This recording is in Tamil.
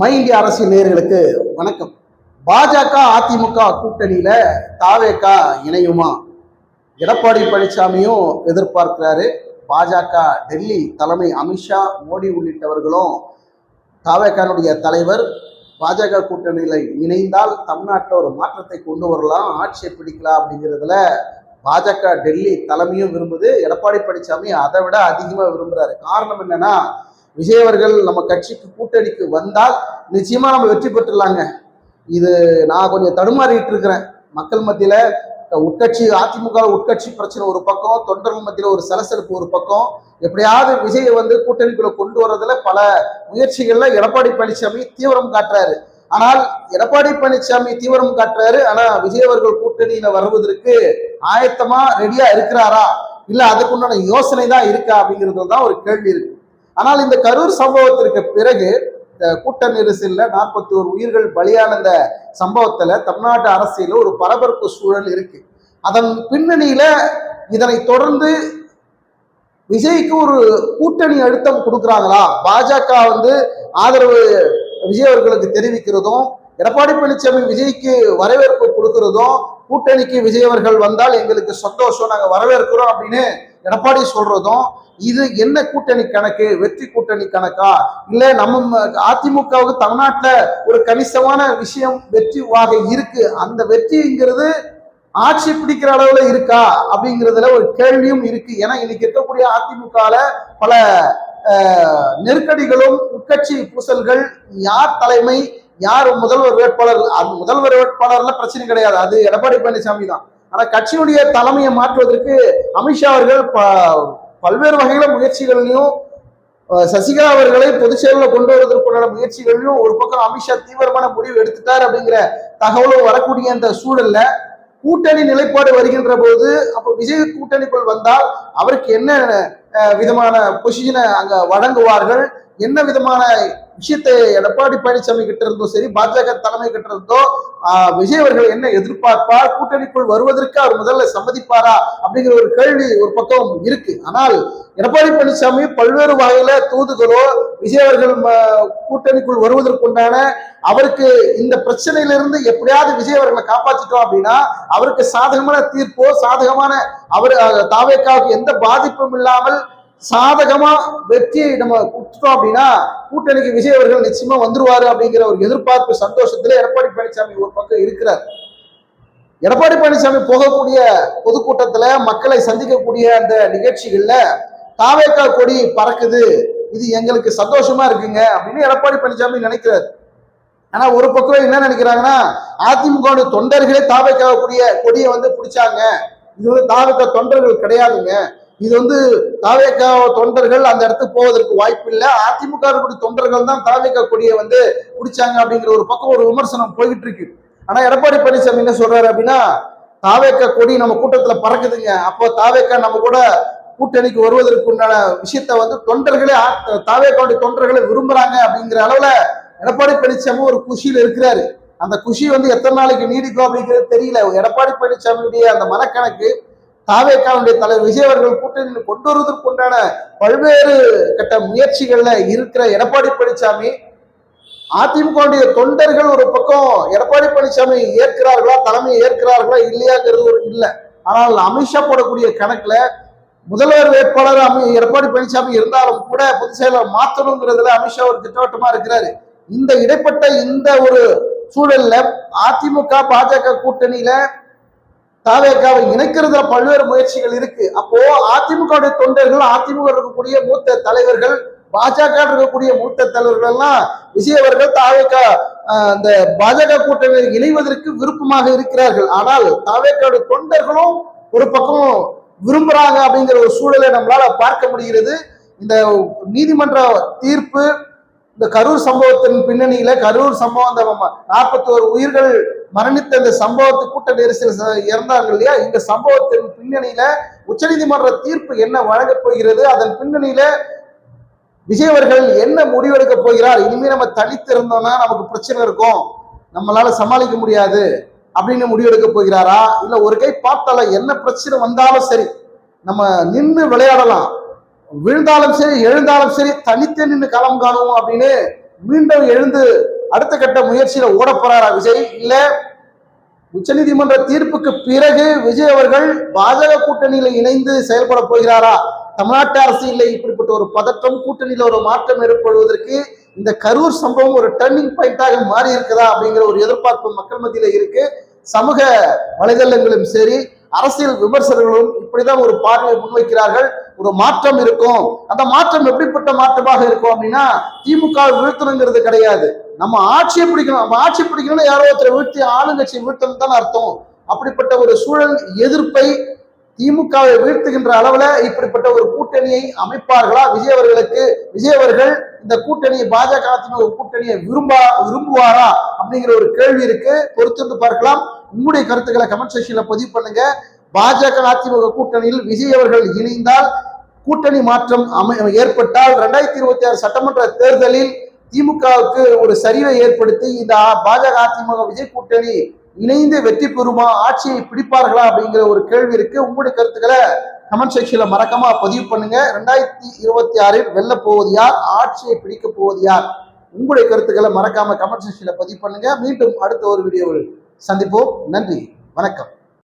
மை இந்திய அரசியல் நேர்களுக்கு வணக்கம். பாஜக அதிமுக கூட்டணியில தாவேகா இணையுமா? எடப்பாடி பழனிசாமியும் எதிர்பார்க்கிறாரு. பாஜக டெல்லி தலைமை அமித்ஷா மோடி உள்ளிட்டவர்களும் தாவேகானுடைய தலைவர் பாஜக கூட்டணியில் இணைந்தால் தமிழ்நாட்டில் ஒரு மாற்றத்தை கொண்டு வரலாம் ஆட்சியை பிடிக்கலாம் அப்படிங்கிறதுல பாஜக டெல்லி தலைமையும் விரும்புது. எடப்பாடி பழனிசாமி அதை விட அதிகமாக விரும்புகிறாரு காரணம் என்னன்னா விஜய் அவர்கள் நம்ம கட்சிக்கு கூட்டணிக்கு வந்தால் நிச்சயமா நம்ம வெற்றி பெற்றுலாங்க இது நான் கொஞ்சம் தடுமாறிட்டு இருக்கிறேன். மக்கள் மத்தியில உட்கட்சி அதிமுக உட்கட்சி பிரச்சனை ஒரு பக்கம் தொண்டர்கள் மத்தியில ஒரு சலசலப்பு ஒரு பக்கம். எப்படியாவது விஜயை வந்து கூட்டணிக்குள்ள கொண்டு வர்றதுல பல முயற்சிகள்ல எடப்பாடி பழனிசாமி தீவிரம் காட்டுறாரு. ஆனால் எடப்பாடி பழனிசாமி தீவிரம் காட்டுறாரு. ஆனா விஜய் அவர்கள் கூட்டணியில வருவதற்கு ஆயத்தமா ரெடியா இருக்கிறாரா? இல்ல அதுக்குண்டான யோசனை தான் இருக்கா அப்படிங்கிறது தான் ஒரு கேள்வி இருக்கு. ஆனால் இந்த கரூர் சம்பவத்திற்கு பிறகு கூட்ட நெரிசலில் நாற்பத்தி ஒரு உயிர்கள் பலியான இந்த சம்பவத்தில் தமிழ்நாட்டு அரசியல ஒரு பரபரப்பு சூழல் இருக்கு. அதன் பின்னணியில இதனை தொடர்ந்து விஜய்க்கு ஒரு கூட்டணி அழுத்தம் கொடுக்குறாங்களா? பாஜக வந்து ஆதரவு விஜய் அவர்களுக்கு தெரிவிக்கிறதும் எடப்பாடி பழனிசாமி விஜய்க்கு வரவேற்பு கொடுக்கிறதும் கூட்டணிக்கு விஜய் அவர்கள் வந்தால் எங்களுக்கு சந்தோஷம் நாங்கள் வரவேற்கிறோம் அப்படின்னு எடப்பாடி சொல்றதும் இது என்ன கூட்டணி கணக்கு? வெற்றி கூட்டணி கணக்கா? இல்ல நம்ம அதிமுகவுக்கு தமிழ்நாட்டுல ஒரு கணிசமான விஷயம் வெற்றி வாக இருக்கு. அந்த வெற்றிங்கிறது ஆட்சி பிடிக்கிற அளவுல இருக்கா? அப்படிங்கிறதுல ஒரு கேள்வியும் இருக்கு. ஏன்னா இன்னைக்கு இருக்கக்கூடிய அதிமுகல பல நெருக்கடிகளும் உட்கட்சி பூசல்கள் யார் தலைமை யார் முதல்வர் வேட்பாளர் அது முதல்வர் வேட்பாளர்ல பிரச்சனை கிடையாது. அது எடப்பாடி பழனிசாமி தான். ஆனா கட்சியினுடைய தலைமையை மாற்றுவதற்கு அமித்ஷா அவர்கள் ப- பல்வேறு வகையில முயற்சிகளையும் சசிகலா அவர்களை பொதுச் செயலில் கொண்டு வருவதற்குண்டான முயற்சிகளையும் ஒரு பக்கம் அமித்ஷா தீவிரமான முடிவு எடுத்துட்டார் அப்படிங்கிற தகவலும் வரக்கூடிய அந்த சூழல்ல கூட்டணி நிலைப்பாடு வருகின்ற போது அப்போ விஜய் கூட்டணிக்குள் வந்தால் அவருக்கு என்ன விதமான பொசிஷனை அங்க வழங்குவார்கள்? என்ன விதமான விஷயத்தை எடப்பாடி பழனிசாமி கிட்ட இருந்தோ சரி பாஜக தலைமை கிட்ட இருந்தோ விஜய் அவர்கள் என்ன எதிர்பார்ப்பார்? கூட்டணிக்குள் வருவதற்கு அவர் முதல்ல சம்மதிப்பாரா? அப்படிங்கிற ஒரு கேள்வி ஒரு பக்கம் இருக்கு. ஆனால் எடப்பாடி பழனிசாமி பல்வேறு வகையில தூதுகளோ விஜய் அவர்கள் ம- கூட்டணிக்குள் வருவதற்குண்டான அவருக்கு இந்த பிரச்சனையிலிருந்து எப்படியாவது விஜய் அவர்களை காப்பாற்றிட்டோம் அப்படின்னா அவருக்கு சாதகமான தீர்ப்போ சாதகமான அவர் தாவேக்காவுக்கு எந்த பாதிப்பும் இல்லாமல் சாதகமா வெற்றியை நம்ம கொடுத்துட்டோம் அப்படின்னா கூட்டணிக்கு விஜய் அவர்கள் நிச்சயமா வந்துருவாரு அப்படிங்கிற ஒரு எதிர்பார்ப்பு சந்தோஷத்துல எடப்பாடி பழனிசாமி ஒரு பக்கம் இருக்கிறார். எடப்பாடி பழனிசாமி போகக்கூடிய பொதுக்கூட்டத்துல மக்களை சந்திக்கக்கூடிய அந்த நிகழ்ச்சிகள்ல தாவேக்கா கொடி பறக்குது. இது எங்களுக்கு சந்தோஷமா இருக்குங்க அப்படின்னு எடப்பாடி பழனிசாமி நினைக்கிறார். ஆனா ஒரு பக்கம் என்ன நினைக்கிறாங்கன்னா அதிமுக தொண்டர்களே தாவேக்கா கூடிய கொடியை வந்து பிடிச்சாங்க. இது வந்து தாவேக்கா தொண்டர்கள் கிடையாதுங்க. இது வந்து தாவேக்கா தொண்டர்கள் அந்த இடத்துக்கு போவதற்கு வாய்ப்பு இல்லை அதிமுக இருக்கக்கூடிய தொண்டர்கள் தான் தாவேக்கா கொடியை வந்து பிடிச்சாங்க அப்படிங்கிற ஒரு பக்கம் ஒரு விமர்சனம் போய்கிட்டு இருக்கு ஆனா எடப்பாடி பழனிசாமி என்ன சொல்றாரு அப்படின்னா தாவேக்கா கொடி நம்ம கூட்டத்துல பறக்குதுங்க. அப்போ தாவேக்கா நம்ம கூட கூட்டணிக்கு வருவதற்கு உண்டான விஷயத்த வந்து தொண்டர்களே ஆ- தாவேக்காவுடைய தொண்டர்களை விரும்புறாங்க அப்படிங்கிற அளவுல எடப்பாடி பழனிசாமி ஒரு குஷியில் இருக்கிறாரு. அந்த குஷி வந்து எத்தனை நாளைக்கு நீடிக்கும் அப்படிங்கிறது தெரியல. எடப்பாடி பழனிசாமியுடைய அந்த மனக்கணக்கு தாவேக்காவுடைய தலைவர் விஜய் அவர்கள் கூட்டணி கொண்டு வருவதற்குண்டான பல்வேறு கட்ட முயற்சிகள்ல இருக்கிற எடப்பாடி பழனிசாமி அதிமுகவுடைய தொண்டர்கள் ஒரு பக்கம் எடப்பாடி பழனிசாமி ஏற்கிறார்களா தலைமையை ஏற்கிறார்களா இல்லையாங்கிறது ஒரு இல்லை. ஆனால் அமித்ஷா போடக்கூடிய கணக்குல முதல்வர் வேட்பாளர் அமி எடப்பாடி பழனிசாமி இருந்தாலும் கூட பொதுச் செயலர் மாற்றணுங்கிறதுல அமித்ஷா ஒரு திட்டவட்டமா இருக்கிறாரு. இந்த இடைப்பட்ட இந்த ஒரு சூழல்ல அதிமுக பாஜக கூட்டணியில தாவேக்காவை இணைக்கிறதுல பல்வேறு முயற்சிகள் இருக்கு. அப்போ அதிமுக தொண்டர்கள் அதிமுக இருக்கக்கூடிய மூத்த தலைவர்கள் பாஜக இருக்கக்கூடிய மூத்த தலைவர்கள் எல்லாம் விஜய் அவர்கள் தாவேக்கா அந்த பாஜக கூட்டணியில் இணைவதற்கு விருப்பமாக இருக்கிறார்கள். ஆனால் தாவேக்காவுடைய தொண்டர்களும் ஒரு பக்கம் விரும்புறாங்க அப்படிங்கிற ஒரு சூழலை நம்மளால பார்க்க முடிகிறது. இந்த நீதிமன்ற தீர்ப்பு இந்த கரூர் சம்பவத்தின் பின்னணியில கரூர் சம்பவம் அந்த நாற்பத்தி ஒரு உயிர்கள் மரணித்த இந்த சம்பவத்து கூட்ட நெரிசல் இறந்தார்கள் இல்லையா? இந்த சம்பவத்தின் பின்னணியில உச்சநீதிமன்ற தீர்ப்பு என்ன வழங்கப் போகிறது? அதன் பின்னணியில விஜய் அவர்கள் என்ன முடிவெடுக்க போகிறார்? இனிமே நம்ம தனித்து இருந்தோம்னா நமக்கு பிரச்சனை இருக்கும். நம்மளால சமாளிக்க முடியாது. அப்படின்னு முடிவெடுக்க போகிறாரா? இல்ல ஒரு கை பார்த்தால என்ன பிரச்சனை வந்தாலும் சரி நம்ம நின்று விளையாடலாம். விழுந்தாலும் சரி எழுந்தாலும் சரி தனித்தே நின்று களம் காணுவோம் அப்படின்னு மீண்டும் எழுந்து அடுத்த கட்ட முயற்சியில ஓட போறாரா விஜய்? இல்ல உச்சநீதிமன்ற தீர்ப்புக்கு பிறகு விஜய் அவர்கள் பாஜக கூட்டணியில இணைந்து செயல்பட போகிறாரா? தமிழ்நாட்டு அரசியல இப்படிப்பட்ட ஒரு பதற்றம் கூட்டணியில ஒரு மாற்றம் ஏற்படுவதற்கு இந்த கரூர் சம்பவம் ஒரு டர்னிங் பாயிண்டாக மாறி இருக்குதா அப்படிங்கிற ஒரு எதிர்பார்ப்பு மக்கள் மத்தியில இருக்கு. சமூக வலைதளங்களும் சரி அரசியல் விமர்சகர்களும் இப்படிதான் ஒரு பார்வையை முன்வைக்கிறார்கள். ஒரு மாற்றம் இருக்கும். அந்த மாற்றம் எப்படிப்பட்ட மாற்றமாக இருக்கும் அப்படின்னா திமுக வீழ்த்தணுங்கிறது கிடையாது. நம்ம ஆட்சியை பிடிக்கணும் நம்ம ஆட்சி பிடிக்கணும்னு யாரோ ஒருத்தரை வீழ்த்தி ஆளுங்கட்சியை வீழ்த்தணும் தான் அர்த்தம். அப்படிப்பட்ட ஒரு சூழல் எதிர்ப்பை திமுகவை வீழ்த்துகின்ற அளவுல இப்படிப்பட்ட ஒரு கூட்டணியை அமைப்பார்களா? விஜய் அவர்களுக்கு விஜய் அவர்கள் இந்த கூட்டணியை பாஜக அதிமுக கூட்டணியை விரும்பா விரும்புவாரா? அப்படிங்கிற ஒரு கேள்வி இருக்கு. பொறுத்திருந்து பார்க்கலாம். உங்களுடைய கருத்துக்களை கமெண்ட் செக்ஷன்ல பதிவு பண்ணுங்க. பாஜக அதிமுக கூட்டணியில் விஜய் அவர்கள் இணைந்தால் கூட்டணி மாற்றம் அமை ஏற்பட்டால் ரெண்டாயிரத்தி இருபத்தி ஆறு சட்டமன்ற தேர்தலில் திமுகவுக்கு ஒரு சரிவை ஏற்படுத்தி இந்த பாஜக அதிமுக விஜய் கூட்டணி இணைந்து வெற்றி பெறுமா ஆட்சியை பிடிப்பார்களா அப்படிங்கிற ஒரு கேள்வி இருக்கு. உங்களுடைய கருத்துக்களை கமெண்ட் செக்ஷன்ல மறக்காம பதிவு பண்ணுங்க. ரெண்டாயிரத்தி இருபத்தி ஆறில் வெல்ல போவது யார் ஆட்சியை பிடிக்க போவது யார்? உங்களுடைய கருத்துக்களை மறக்காம கமெண்ட் செக்ஷன்ல பதிவு பண்ணுங்க. மீண்டும் அடுத்த ஒரு வீடியோவில் சந்திப்போம். நன்றி வணக்கம்.